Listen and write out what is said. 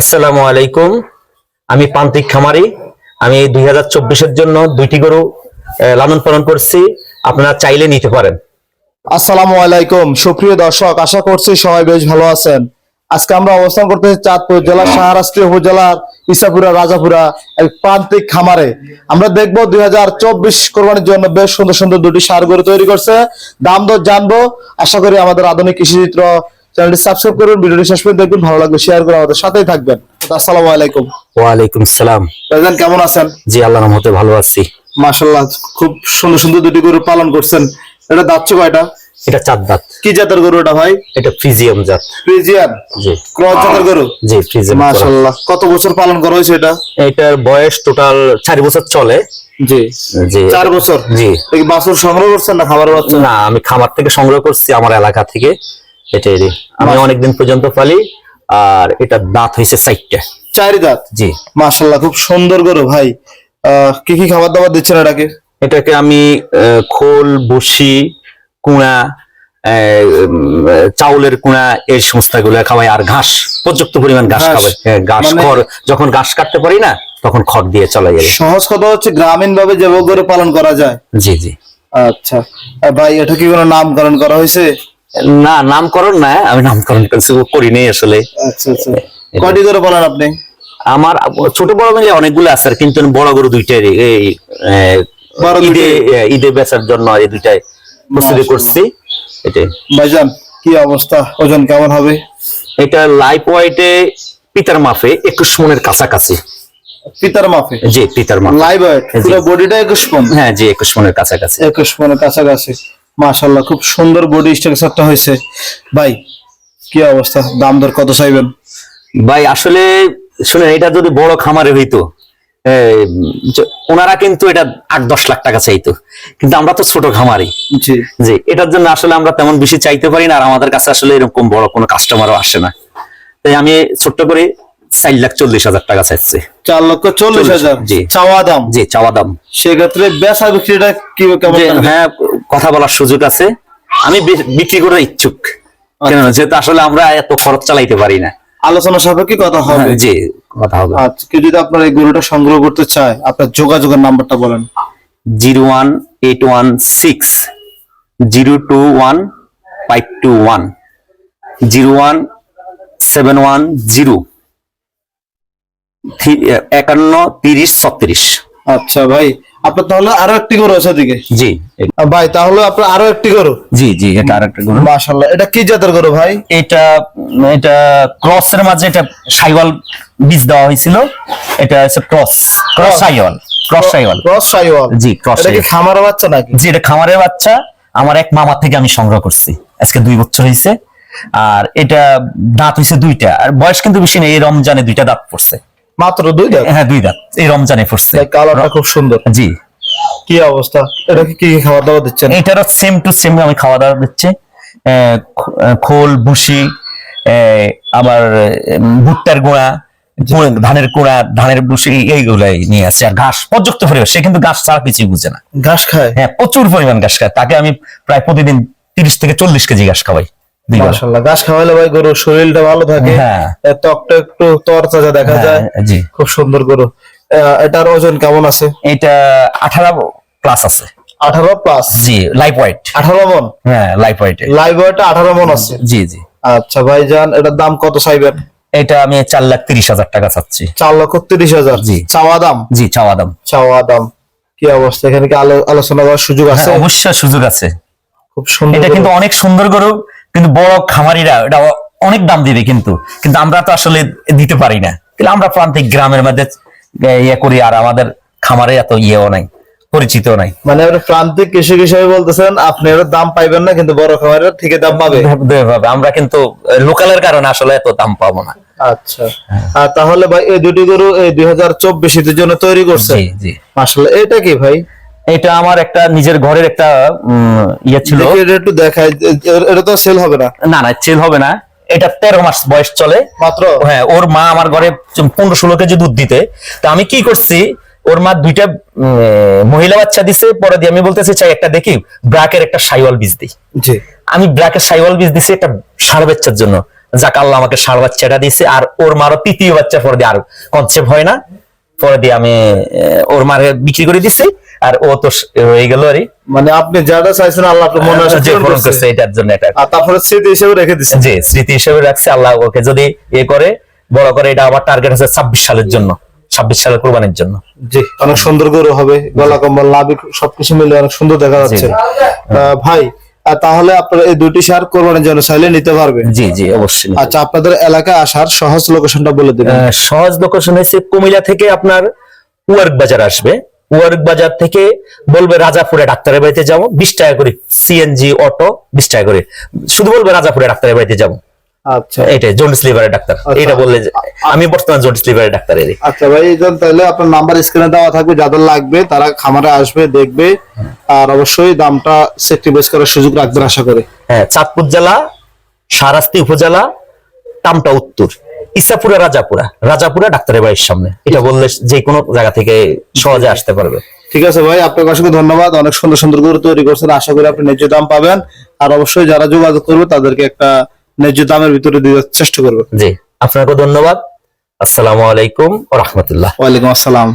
আসসালামু আলাইকুম। আমি পান্তিক খামারি। আমি দুই হাজার চব্বিশের জন্য দুইটি গরু লালন পালন করছি। আপনারা চাইলে নিতে পারেন। আসসালামু আলাইকুম। সুপ্রিয় দর্শক, আশা করছি সবাই বেশ ভালো আছেন। আজকে আমরা অবস্থান করতেছি চাঁদপুর জেলার শাহরাস্ত্রী উপজেলার ইসাপুরা, রাজাপুরা প্রান্তিক খামারে। আমরা দেখব দুই হাজার চব্বিশ কোরবানির জন্য বেশ সুন্দর সুন্দর দুটি সার গরু তৈরি করছে। দাম দর জানব। আশা করি আমাদের আধুনিক কৃষি চিত্র চ্যানেলটি সাবস্ক্রাইব করুন ভিডিওটি শেষ পর্যন্ত দেখবেন ভালো লাগবে শেয়ার করে আমাদের সাথেই থাকবেন। আসসালামু আলাইকুম। ওয়ালাইকুম সালাম। ভাইজান কেমন আছেন? জি আল্লাহ রহমতে ভালো আছি। মাশাল্লাহ খুব সুন্দর সুন্দর দুটি গরু পালন করছেন। এটা দাচ্ছে কয়টা? এটা চার দাঁত। কি জাতের গরু এটা ভাই? এটা ফ্রিজিয়াম জাত। ফ্রিজিয়ান জি। ক্রস জাতের গরু? জি ফ্রিজিয়াম মাশাল্লাহ কত বছর পালন করা হয়েছে এটা? এটার বয়স টোটাল চার বছর চলে। জি। জি। চার বছর? জি। বাছুর সংগ্রহ করছেন না খাবার বাচ্চা? না আমি খামার থেকে সংগ্রহ করছি আমার এলাকা থেকে। এটাই রে। আমি অনেকদিন পর্যন্ত পালি আর এটা দাঁত হয়েছে চারটা। চারি দাঁত? জি। মাশাল্লাহ খুব সুন্দর গরু ভাই। কি কি খাবার দাবার দিচ্ছেন এটাকে? এটাকে আমি খোল বসি কুড়া চাউলের কুড়া এই সমস্তগুলো খাওয়াই আর ঘাস পর্যাপ্ত পরিমাণ ঘাস। খাওয়াই। হ্যাঁ, ঘাস মানে- খড় যখন ঘাস কাটতে পারি না তখন খড় দিয়ে চলে যাবে সহজ কথা হচ্ছে গ্রামীণ ভাবে যেভাবে পালন করা যায়। জি জি। আচ্ছা। ভাই এটা কি কোনো নামকরণ করা হয়েছে? না নামকরণ না আমি নামকরণ কিছু করিনি আসলে। আচ্ছা আচ্ছা। কয়টি গরু পালন আপনি? আমার ছোট বড় মিলে অনেকগুলো আছে কিন্তু বড় গরু দুইটাই এই ঈদে ঈদে বেচার জন্য এই দুইটাই প্রস্তুতি করছি এটাই। ভাইজান কি অবস্থা? ওজন কেমন হবে? এটা লাইফ ওয়াইটে পিতার মাফে একুশ মনের কাছাকাছি। পিতার মাপে? জি পিতার মাফে লাইভ ওয়েট পুরো বডিটা একুশ মন? হ্যাঁ জি একুশ মনের কাছাকাছি। একুশ মনের কাছাকাছি। মাশাল্লাহ খুব সুন্দর বডি স্ট্রাকচারটা হয়েছে। ভাই কি অবস্থা? দাম দর কত চাইবেন? ভাই আসলে শুনেন এটা যদি বড় খামারে হইতো ওনারা কিন্তু এটা আট দশ লাখ টাকা চাইতো। কিন্তু আমরা তো ছোট খামারি। জি। জি এটার জন্য আসলে আমরা তেমন বেশি চাইতে পারি না আর আমাদের কাছে আসলে এরকম বড় কোনো কাস্টমারও আসে না। তাই আমি ছোট্ট করে চার লাখ চল্লিশ হাজার টাকা চাইছি চার লক্ষ চল্লিশ হাজার? জি। চাওয়া দাম? জি চাওয়া দাম। সেক্ষেত্রে বেচা বিক্রিটা কি? হ্যাঁ কথা বলার সুযোগ আছে। আমি বিক্রি করার ইচ্ছুক। কেন যেহেতু আসলে আমরা এত খরচ চালাইতে পারি না। আলোচনা সাপেক্ষে কথা হবে। হ্যাঁ, জি কথা হবে। আচ্ছা কেউ যদি আপনার এই গরুটা সংগ্রহ করতে চায় আপনার যোগাযোগের নাম্বারটা বলেন। Zero one eight one six zero two one five two one zero one seven one zero. একান্ন তিরিশ ছত্রিশ। আচ্ছা ভাই আপনার তাহলে আরও একটি গরু আছে দিকে জি ভাই তাহলে আপনার আরও একটি গরু? জি জি এটা আরেকটা গরু। এটা কি জাতের গরু ভাই? এটা এটা মাঝে এটা সাইওয়াল বীজ দেওয়া হয়েছিল। এটা হচ্ছে cross cross Sahiwal cross Sahiwal. Cross Sahiwal. জি ক্রস এটা কি খামারের বাচ্চা নাকি? জি এটা খামারের বাচ্চা। আমার এক মামার থেকে আমি সংগ্রহ করছি। আজকে দুই বছর হয়েছে। আর এটা দাঁত হয়েছে দুইটা। আর বয়স কিন্তু বেশি নেই এই রমজানে দুইটা দাঁত পড়ছে। মাত্র দুই দাঁত? হ্যাঁ দুই দাঁত। এই রমজানে পড়ছে ভাই কালারটা খুব সুন্দর। জি। কি অবস্থা? এটা কি কি খাবার দাবার দিচ্ছেন? এটারও সেম টু সেম আমি খাওয়া দাওয়া দিচ্ছি। খোল ভুসি আবার ভুট্টার গুঁড়া ধানের কুড়া ধানের ভুসি এইগুলাই নিয়ে আসে। আর ঘাস পর্যাপ্ত পরিমাণ সে কিন্তু ঘাস ছাড়া কিছুই বুঝে না। ঘাস খায়? হ্যাঁ প্রচুর পরিমাণ ঘাস খায়। তাকে আমি প্রায় প্রতিদিন তিরিশ থেকে চল্লিশ কেজি ঘাস খাওয়াই। ঘাস খাওয়ালে ভাই গরুর শরীরটা ভালো থাকে। হ্যাঁ। ত্বকটা একটু তরতাজা দেখা যায়। হ্যাঁ, জি। খুব সুন্দর গরু। এটার ওজন কেমন আছে? এটা আঠারো প্লাস আছে। আঠারো প্লাস জি ওয়াইট আঠারো মন? হ্যাঁ লাইভ ওয়েটা আঠারো মন আছে? জি জি। আচ্ছা ভাইজান এটার দাম কত চাইবেন? এটা আমি চার লাখ তিরিশ হাজার টাকা চাচ্ছি। চার লক্ষ তিরিশ হাজার? জি। চাওয়া দাম? জি চাওয়া দাম। চাওয়া দাম। কি অবস্থা? এখানে কি আলো- আলোচনা করার সুযোগ আছে? হ্যাঁ, অবশ্যই সুযোগ আছে। খুব সুন্দর এটা কিন্তু অনেক সুন্দর গরু। কিন্তু বড় খামারিরা এটা অনেক দাম দিবে কিন্তু। কিন্তু আমরা তো আসলে দিতে পারি না। কিন্তু আমরা প্রান্তিক গ্রামের মধ্যে ইয়ে করি আর আমাদের খামারে এত ইয়েও নাই পরিচিত নাই। মানে আপনি প্রান্তিক কৃষক হিসেবে বলতেছেন আপনি দাম পাইবেন না কিন্তু বড় খামারের থেকে দাম পাবে। ভাবে আমরা কিন্তু লোকালের কারণে আসলে এত দাম পাবো না। আচ্ছা। আর তাহলে ভাই এই দুটি গরু এই দুই হাজার চব্বিশ জন্য তৈরি করছে। জি জি। আসলে এটা কি ভাই? এটা আমার একটা নিজের ঘরের একটা ইয়ে ছিল। একটু দেখায় এটা তো সেল হবে না? না না চেল হবে না। এটা তেরো মাস বয়স চলে। মাত্র? হ্যাঁ ওর মা আমার ঘরে পনেরো ষোলো কেজি দুধ দিতে। তা আমি কি করছি ওর মা দুইটা মহিলা বাচ্চা দিছে পরে দিয়ে আমি বলতেছি চাই একটা দেখি ব্রাকের একটা সাইওয়াল বীজ দিই। আমি ব্রাকের সাইওয়াল বীজ দিছি একটা ষাঁড় বাচ্চার জন্য। যাক আল্লাহ আমাকে ষাঁড় বাচ্চাটা দিয়েছে আর ওর মারও তৃতীয় বাচ্চা পরে দিয়ে আর কনসেপ্ট হয় না। পরে দিয়ে আমি ওর মারে বিক্রি করে দিছি আর ও তো হয়ে গেল আরে মানে আপনি যাটা চাইছেন আল্লাহ আপনার মনে আসে যে পূরণ করছে। এটার জন্য এটা। আর তারপরে স্মৃতি হিসেবে রেখে দিচ্ছেন জি স্মৃতি হিসেবে রাখছে আল্লাহ ওকে যদি এ করে বড় করে এটা আমার টার্গেট আছে ছাব্বিশ সালের জন্য ছাব্বিশ সালের কোরবানির জন্য। জি অনেক সুন্দর গরু হবে গলা কম্বল লাভি সবকিছু মিলে অনেক সুন্দর দেখা যাচ্ছে। ভাই তাহলে আপনারা এই দুটি সার কোরবানির জন্য চাইলে নিতে পারবেন জি জি অবশ্যই আচ্ছা আপনাদের এলাকায় আসার সহজ লোকেশনটা বলে দিবেন। সহজ লোকেশন হচ্ছে কুমিল্লা থেকে আপনার ওয়ার্ক বাজার আসবে। ওয়ার্ক বাজার থেকে বলবে রাজাপুরে ডাক্তারের বাড়িতে যাব বিশ টাকা করে সিএনজি অটো বিশ টাকা করে। শুধু বলবে রাজাপুরে ডাক্তারের বাড়িতে যাব। আচ্ছা। এটাই জন্ডিস লিভারের ডাক্তার। আচ্ছা। এটা বললে যে- আমি বর্তমান জন্ডিস লিভারের ডাক্তার এর আচ্ছা ভাই এইজন তাহলে আপনার নাম্বার স্ক্রিনে দেওয়া থাকবে যাদের লাগবে তারা খামারে আসবে দেখবে আর অবশ্যই দামটা করার সুযোগ রাখবেন আশা করি। হ্যাঁ চাঁদপুর জেলা সারাস্তি উপজেলা টামটা উত্তর। ইসাপুরা রাজাপুরা। রাজাপুরা ডাক্তারের বাড়ির সামনে। এটা বললে যে কোনো জায়গা থেকে সহজে আসতে পারবে। ঠিক আছে ভাই আপনাকে অসংখ্য ধন্যবাদ। অনেক সুন্দর সুন্দর করে তৈরি করছেন। আশা করি আপনি ন্যায্য দাম পাবেন। আর অবশ্যই যারা যোগাযোগ করবে তাদেরকে একটা ন্যায্য দামের ভিতরে দেওয়ার চেষ্টা করব। জি আপনাকে ধন্যবাদ। আসসালামু আলাইকুম রহমতুল্লাহ। ওয়ালাইকুম আসসালাম।